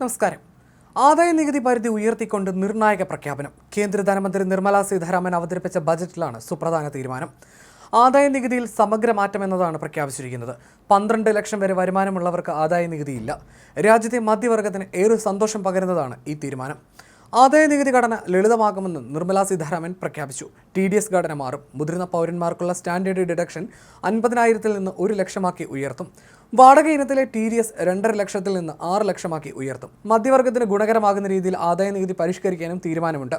നമസ്കാരം. ആദായ നികുതി പരിധി ഉയർത്തിക്കൊണ്ട് നിർണായക പ്രഖ്യാപനം. കേന്ദ്ര ധനമന്ത്രി നിർമ്മല സീതാരാമൻ അവതരിപ്പിച്ച ബജറ്റിലാണ് സുപ്രധാന തീരുമാനം. ആദായ നികുതിയിൽ സമഗ്ര മാറ്റം എന്നതാണ് പ്രഖ്യാപിച്ചിരിക്കുന്നത്. പന്ത്രണ്ട് ലക്ഷം വരെ വരുമാനമുള്ളവർക്ക് ആദായ നികുതിയില്ല. രാജ്യത്തെ മധ്യവർഗത്തിന് ഏറെ സന്തോഷം പകരുന്നതാണ് ഈ തീരുമാനം. ആദായ നികുതി ഘടന ലളിതമാകുമെന്ന് നിർമ്മലാ സീതാരാമൻ പ്രഖ്യാപിച്ചു. ടി ഡി എസ് ഘടന മാറും. മുതിർന്ന പൗരന്മാർക്കുള്ള സ്റ്റാൻഡേർഡ് ഡിഡക്ഷൻ അൻപതിനായിരത്തിൽ നിന്ന് ഒരു ലക്ഷമാക്കി ഉയർത്തും. വാടക ഇനത്തിലെ ടി ഡി എസ് രണ്ടര ലക്ഷത്തിൽ നിന്ന് ആറ് ലക്ഷമാക്കി ഉയർത്തും. മധ്യവർഗത്തിന് ഗുണകരമാകുന്ന രീതിയിൽ ആദായ നികുതി പരിഷ്കരിക്കാനും തീരുമാനമുണ്ട്.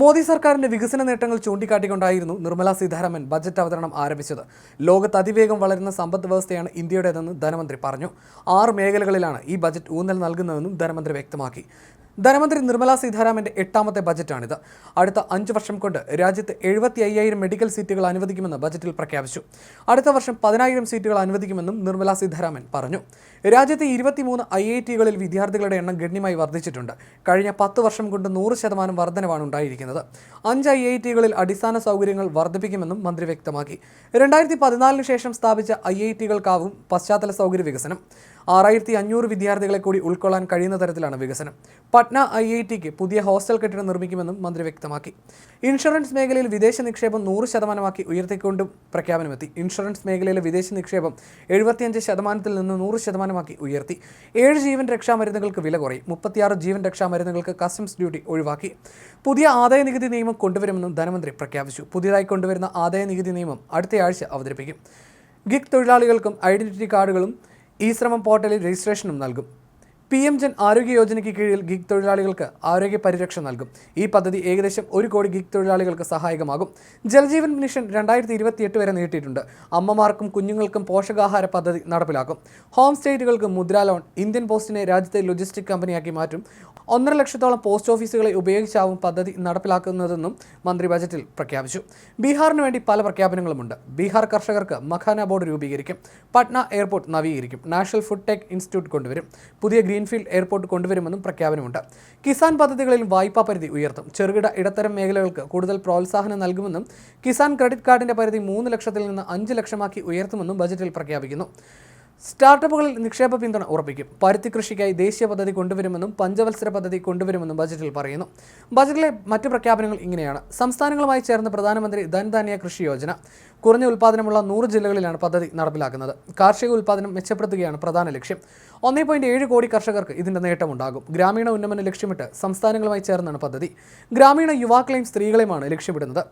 മോദി സർക്കാരിന്റെ വികസന നേട്ടങ്ങൾ ചൂണ്ടിക്കാട്ടിക്കൊണ്ടായിരുന്നു നിർമ്മലാ സീതാരാമൻ ബജറ്റ് അവതരണം ആരംഭിച്ചത്. ലോകത്ത് അതിവേഗം വളരുന്ന സമ്പദ് വ്യവസ്ഥയാണ് ഇന്ത്യയുടേതെന്ന് ധനമന്ത്രി പറഞ്ഞു. ആറ് മേഖലകളിലാണ് ഈ ബജറ്റ് ഊന്നൽ നൽകുന്നതെന്നും ധനമന്ത്രി വ്യക്തമാക്കി. ധനമന്ത്രി നിർമ്മലാ സീതാരാമന്റെ എട്ടാമത്തെ ബജറ്റാണിത്. അടുത്ത അഞ്ച് വർഷം കൊണ്ട് രാജ്യത്ത് എഴുപത്തി അയ്യായിരം മെഡിക്കൽ സീറ്റുകൾ അനുവദിക്കുമെന്ന് ബജറ്റിൽ പ്രഖ്യാപിച്ചു. അടുത്ത വർഷം പതിനായിരം സീറ്റുകൾ അനുവദിക്കുമെന്നും നിർമ്മലാ സീതാരാമൻ പറഞ്ഞു. രാജ്യത്തെ ഇരുപത്തിമൂന്ന് ഐ ഐ ടികളിൽ വിദ്യാർത്ഥികളുടെ എണ്ണം ഗണ്യമായി വർദ്ധിച്ചിട്ടുണ്ട്. കഴിഞ്ഞ പത്ത് വർഷം കൊണ്ട് നൂറ് ശതമാനം വർധനവാണ് ഉണ്ടായിരിക്കുന്നത്. അഞ്ച് ഐ ഐ ടികളിൽ അടിസ്ഥാന സൗകര്യങ്ങൾ വർദ്ധിപ്പിക്കുമെന്നും മന്ത്രി വ്യക്തമാക്കി. രണ്ടായിരത്തി പതിനാലിന് ശേഷം സ്ഥാപിച്ച ഐ ഐ ടികൾക്കാവും പശ്ചാത്തല സൗകര്യ വികസനം. ആറായിരത്തി അഞ്ഞൂറ് വിദ്യാർത്ഥികളെ കൂടി ഉൾക്കൊള്ളാൻ കഴിയുന്ന തരത്തിലാണ് വികസനം. പട്ന ഐ ഐ ടിക്ക് പുതിയ ഹോസ്റ്റൽ കെട്ടിടം നിർമ്മിക്കുമെന്നും മന്ത്രി വ്യക്തമാക്കി. ഇൻഷുറൻസ് മേഖലയിൽ വിദേശ നിക്ഷേപം നൂറ് ശതമാനമാക്കി ഉയർത്തിക്കൊണ്ട് പ്രഖ്യാപനമെത്തി. ഇൻഷുറൻസ് മേഖലയിലെ വിദേശ നിക്ഷേപം എഴുപത്തിയഞ്ച് ശതമാനത്തിൽ നിന്ന് നൂറ് ശതമാനമാക്കി ഉയർത്തി. ഏഴ് ജീവൻ രക്ഷാമരുന്നുകൾക്ക് വില കുറയും. മുപ്പത്തിയാറ് ജീവൻ രക്ഷാമരുന്നുകൾക്ക് കസ്റ്റംസ് ഡ്യൂട്ടി ഒഴിവാക്കി. പുതിയ ആദായ നികുതി നിയമം കൊണ്ടുവരുമെന്നും ധനമന്ത്രി പ്രഖ്യാപിച്ചു. പുതിയതായി കൊണ്ടുവരുന്ന ആദായ നികുതി നിയമം അടുത്തയാഴ്ച അവതരിപ്പിക്കും. ഗിഗ് തൊഴിലാളികൾക്കും ഐഡന്റിറ്റി കാർഡുകളും ഈ ശ്രമം പോർട്ടലിൽ രജിസ്ട്രേഷനും നൽകും. പി എം ജൻ ആരോഗ്യ യോജനയ്ക്ക് കീഴിൽ ഗിഗ് തൊഴിലാളികൾക്ക് ആരോഗ്യ പരിരക്ഷ നൽകും. ഈ പദ്ധതി ഏകദേശം ഒരു കോടി ഗിഗ് തൊഴിലാളികൾക്ക് സഹായകമാകും. ജലജീവൻ മിഷൻ രണ്ടായിരത്തി ഇരുപത്തിയെട്ട് വരെ നീട്ടിയിട്ടുണ്ട്. അമ്മമാർക്കും കുഞ്ഞുങ്ങൾക്കും പോഷകാഹാര പദ്ധതി നടപ്പിലാക്കും. ഹോം സ്റ്റേറ്റുകൾക്ക് മുദ്രാ ലോൺ ഇന്ത്യൻ പോസ്റ്റിനെ രാജ്യത്തെ ലോജിസ്റ്റിക് കമ്പനിയാക്കി മാറ്റും. ഒന്നര ലക്ഷത്തോളം പോസ്റ്റ് ഓഫീസുകളെ ഉപയോഗിച്ചാവും പദ്ധതി നടപ്പിലാക്കുന്നതെന്നും മന്ത്രി ബജറ്റിൽ പ്രഖ്യാപിച്ചു. ബീഹാറിന് വേണ്ടി പല പ്രഖ്യാപനങ്ങളുമുണ്ട്. ബീഹാർ കർഷകർക്ക് മഖാന ബോർഡ് രൂപീകരിക്കും. പട്ന എയർപോർട്ട് നവീകരിക്കും. നാഷണൽ ഫുഡ് ടെക് ഇൻസ്റ്റിറ്റ്യൂട്ട് കൊണ്ടുവരും. പുതിയ ഗ്രീൻഫീൽഡ് എയർപോർട്ട് കൊണ്ടുവരുമെന്നും പ്രഖ്യാപനമുണ്ട്. കിസാൻ പദ്ധതികളിൽ വായ്പാ പരിധി ഉയർത്തും. ചെറുകിട ഇടത്തരം മേഖലകൾക്ക് കൂടുതൽ പ്രോത്സാഹനം നൽകുമെന്നും കിസാൻ ക്രെഡിറ്റ് കാർഡിന്റെ പരിധി മൂന്ന് ലക്ഷത്തിൽ നിന്ന് അഞ്ച് ലക്ഷമാക്കി ഉയർത്തുമെന്നും ബജറ്റിൽ പ്രഖ്യാപിക്കുന്നു. സ്റ്റാർട്ടപ്പുകളിൽ നിക്ഷേപ പിന്തുണ ഉറപ്പിക്കും. പരുത്തി കൃഷിക്കായി ദേശീയ പദ്ധതി കൊണ്ടുവരുമെന്നും പഞ്ചവത്സര പദ്ധതി കൊണ്ടുവരുമെന്നും ബജറ്റിൽ പറയുന്നു. ബജറ്റിലെ മറ്റ് പ്രഖ്യാപനങ്ങൾ ഇങ്ങനെയാണ്. സംസ്ഥാനങ്ങളുമായി ചേർന്ന് പ്രധാനമന്ത്രി ധൻധാന്യ കൃഷി യോജന. കുറഞ്ഞ ഉൽപ്പാദനമുള്ള നൂറ് ജില്ലകളിലാണ് പദ്ധതി നടപ്പിലാക്കുന്നത്. കാർഷിക ഉൽപ്പാദനം മെച്ചപ്പെടുത്തുകയാണ് പ്രധാന ലക്ഷ്യം. ഒന്നേ പോയിന്റ് ഏഴ് കോടി കർഷകർക്ക് ഇതിന്റെ നേട്ടമുണ്ടാകും. ഗ്രാമീണ ഉന്നമനം ലക്ഷ്യമിട്ട് സംസ്ഥാനങ്ങളുമായി ചേർന്നാണ് പദ്ധതി. ഗ്രാമീണ യുവാക്കളെയും സ്ത്രീകളെയുമാണ് ലക്ഷ്യമിടുന്നത്.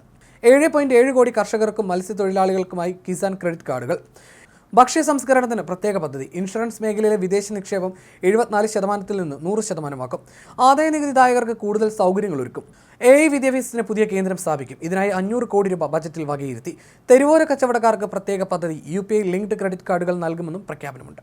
ഏഴ് പോയിന്റ് ഏഴ് കോടി കർഷകർക്കും മത്സ്യത്തൊഴിലാളികൾക്കുമായി കിസാൻ ക്രെഡിറ്റ് കാർഡുകൾ. ഭക്ഷ്യ സംസ്കരണത്തിന് പ്രത്യേക പദ്ധതി. ഇൻഷുറൻസ് മേഖലയിലെ വിദേശ നിക്ഷേപം എഴുപത്തിനാല് ശതമാനത്തിൽ നിന്ന് നൂറ് ശതമാനമാക്കും. ആദായ നികുതിദായകർക്ക് കൂടുതൽ സൗകര്യങ്ങൾ ഒരുക്കും. എ ഐ വിദ്യാഭ്യാസത്തിന് പുതിയ കേന്ദ്രം സ്ഥാപിക്കും. ഇതിനായി അഞ്ഞൂറ് കോടി രൂപ ബജറ്റിൽ വകയിരുത്തി. തെരുവോര കച്ചവടക്കാർക്ക് പ്രത്യേക പദ്ധതി. U P I linked credit കാർഡുകൾ നൽകുമെന്നും പ്രഖ്യാപനമുണ്ട്.